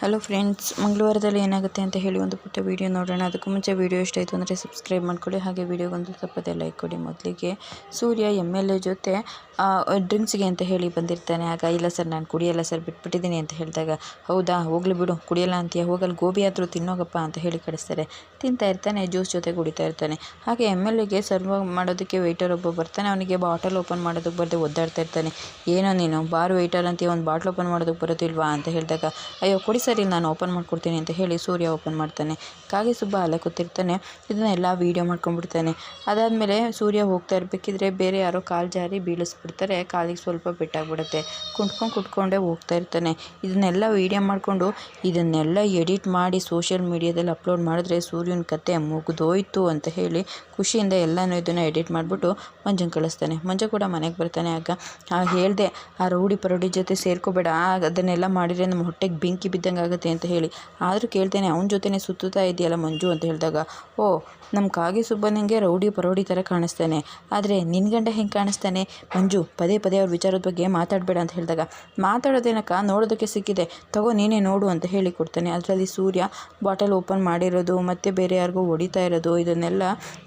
Hello friends ಮಂಗಳವಾರದಲ್ಲಿ ಏನಾಗುತ್ತೆ ಅಂತ ಹೇಳಿ ಒಂದು ಪುಟ್ಟ ವೀಡಿಯೋ ನೋಡೋಣ. ಅದಕ್ಕೂ ಮುಂಚೆ ವೀಡಿಯೋ ಇಷ್ಟ ಆಯಿತು ಅಂದರೆ ಸಬ್ಸ್ಕ್ರೈಬ್ ಮಾಡ್ಕೊಳ್ಳಿ. ಹಾಗೆ ವೀಡಿಯೋಗೊಂದು ತಪ್ಪದೆ ಲೈಕ್ ಕೊಡಿ ಮೊದಲಿಗೆ. ಸೂರ್ಯ ಎಂ ಎಲ್ ಎ ಜೊತೆ ಡ್ರಿಂಕ್ಸ್ಗೆ ಅಂತ ಹೇಳಿ ಬಂದಿರ್ತಾನೆ. ಆಗ ಇಲ್ಲ ಸರ್ ನಾನು ಕುಡಿಯಲ್ಲ ಸರ್ ಬಿಟ್ಬಿಟ್ಟಿದ್ದೀನಿ ಅಂತ ಹೇಳಿದಾಗ, ಹೌದಾ? ಹೋಗಲಿ ಬಿಡು, ಕುಡಿಯಲ್ಲ ಅಂತೀಯ? ಹೋಗಲ್ಲಿ ಗೋಬಿ ಆದರೂ ತಿನ್ನೋಗಪ್ಪ ಅಂತ ಹೇಳಿ ಕಳಿಸ್ತಾರೆ. ತಿಂತಾ ಇರ್ತಾನೆ ಜ್ಯೂಸ್ ಜೊತೆ ಕುಡಿತಾ ಇರ್ತಾನೆ. ಹಾಗೆ ಎಂ ಎಲ್ ಎಗೆ ಸರ್ವ್ ಮಾಡೋದಕ್ಕೆ ವೆಯ್ಟರ್ ಒಬ್ಬ ಬರ್ತಾನೆ. ಅವನಿಗೆ ಬಾಟಲ್ ಓಪನ್ ಮಾಡೋದಕ್ಕೆ ಬರದೆ ಒದ್ದಾಡ್ತಾ ಇರ್ತಾನೆ. ಏನೋ ನೀನು, ಬಾರ್ ವೆಯ್ಟರ್ ಅಂತೀಯ, ಒಂದು ಬಾಟ್ಲ್ ಓಪನ್ ಮಾಡೋದಕ್ಕೆ ಬರೋದಿಲ್ವಾ ಅಂತ ಹೇಳಿದಾಗ, ಅಯ್ಯೋ ಕೊಡಿ ಸರ್ ಇಲ್ಲಿ ನಾನು ಓಪನ್ ಮಾಡ್ಕೊಡ್ತೀನಿ ಅಂತ ಹೇಳಿ ಸೂರ್ಯ ಓಪನ್ ಮಾಡ್ತಾನೆ. ಕಾಗೆ ಸುಬ್ಬ ಅಲ್ಲ ಕೂತಿರ್ತಾನೆ. ಇದನ್ನೆಲ್ಲ ವೀಡಿಯೋ ಮಾಡ್ಕೊಂಡ್ಬಿಡ್ತಾನೆ. ಅದಾದಮೇಲೆ ಸೂರ್ಯ ಹೋಗ್ತಾ ಇರಬೇಕಿದ್ರೆ ಬೇರೆ ಯಾರೋ ಕಾಲು ಜಾರಿ ಬೀಳಿಸ್ಬಿಡ್ತಾರೆ ಕಾಲಿಗೆ ಸ್ವಲ್ಪ ಪೆಟ್ಟಾಗ್ಬಿಡುತ್ತೆ ಕುಂಟ್ಕೊಂಡು ಕುಟ್ಕೊಂಡೇ ಹೋಗ್ತಾ ಇರ್ತಾನೆ. ಇದನ್ನೆಲ್ಲ ವೀಡಿಯೋ ಮಾಡಿಕೊಂಡು ಇದನ್ನೆಲ್ಲ ಎಡಿಟ್ ಮಾಡಿ ಸೋಷಿಯಲ್ ಮೀಡಿಯಾದಲ್ಲಿ ಅಪ್ಲೋಡ್ ಮಾಡಿದ್ರೆ ಸೂರ್ಯನ ಕತೆ ಮುಗಿದೋಯ್ತು ಅಂತ ಹೇಳಿ ಖುಷಿಯಿಂದ ಎಲ್ಲನೂ ಇದನ್ನು ಎಡಿಟ್ ಮಾಡಿಬಿಟ್ಟು ಮಂಜನ್ ಕಳಿಸ್ತಾನೆ. ಮಂಜ ಕೂಡ ಮನೆಗೆ ಬರ್ತಾನೆ. ಆಗ ಆ ಹೇಳಿದೆ, ಆ ರೌಡಿ ಪರೋಡಿ ಜೊತೆ ಸೇರ್ಕೋಬೇಡ. ಅದನ್ನೆಲ್ಲ ಮಾಡಿದರೆ ನಮ್ಮ ಹೊಟ್ಟೆಗೆ ಬೆಂಕಿ ಬಿದ್ದಂಗೆ ಆಗುತ್ತೆ ಅಂತ ಹೇಳಿ. ಆದರೂ ಕೇಳ್ತೇನೆ, ಅವನ ಜೊತೆನೇ ಸುತ್ತುತ್ತಾ ಇದೆಯಲ್ಲ ಮಂಜು? ಅಂತ ಹೇಳಿದಾಗ, ಓ ನಮ್ಮ ಕಾಗೆ ಸುಬ್ಬನಿಗೆ ರೌಡಿ ಪರೋಡಿ ಥರ ಕಾಣಿಸ್ತಾನೆ. ಆದರೆ ನಿನ್ನ ಗಂಡ ಹೆಂಗೆ ಕಾಣಿಸ್ತಾನೆ? ಮಂಜು ಪದೇ ಪದೇ ಅವ್ರ ವಿಚಾರದ ಬಗ್ಗೆ ಮಾತಾಡಬೇಡ ಅಂತ ಹೇಳಿದಾಗ, ಮಾತಾಡೋದೇನಕ್ಕ, ನೋಡೋದಕ್ಕೆ ಸಿಕ್ಕಿದೆ. ತಗೋ, ನೀನೇ ನೋಡು ಅಂತ ಹೇಳಿ ಕೊಡ್ತಾನೆ. ಅದರಲ್ಲಿ ಸೂರ್ಯ ಬಾಟಲ್ ಓಪನ್ ಮಾಡಿರೋದು, ಮತ್ತು ಬೇರೆ ಯಾರಿಗೂ ಹೊಡಿತಾ ಇರೋದು, ಇದನ್ನೆಲ್ಲ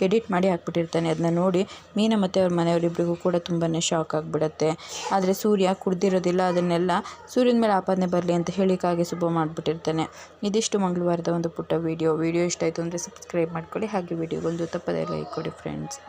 ಎಡಿಟ್ ಮಾಡಿ ಹಾಕ್ಬಿಟ್ಟಿರ್ತಾನೆ. ಅದನ್ನ ನೋಡಿ ಮೀನ ಮತ್ತು ಅವ್ರ ಮನೆಯವರಿಬ್ಬರಿಗೂ ಕೂಡ ತುಂಬಾ ಶಾಕ್ ಆಗಿಬಿಡುತ್ತೆ. ಆದರೆ ಸೂರ್ಯ ಕುಡ್ದಿರೋದಿಲ್ಲ, ಅದನ್ನೆಲ್ಲ ಸೂರ್ಯನ ಮೇಲೆ ಆಪಾದನೆ ಬರಲಿ ಅಂತ ಹೇಳಿ ಕಾಗೆ ಸುಬ್ಬ ಮಾಡಿಬಿಟ್ಟಿರ್ತಾನೆ. ಇದಿಷ್ಟು ಮಂಗಳವಾರದ ಒಂದು ಪುಟ್ಟ ವೀಡಿಯೋ. ವೀಡಿಯೋ ಇಷ್ಟ ಆಯಿತು ಅಂದರೆ ಸಬ್ಸ್ಕ್ರೈಬ್ ಮಾಡ್ಕೊಳ್ಳಿ. ಹಾಗೆ ವೀಡಿಯೋಗೊಂದು ತಪ್ಪದೇ ಲೈಕ್ ಕೊಡಿ ಫ್ರೆಂಡ್ಸ್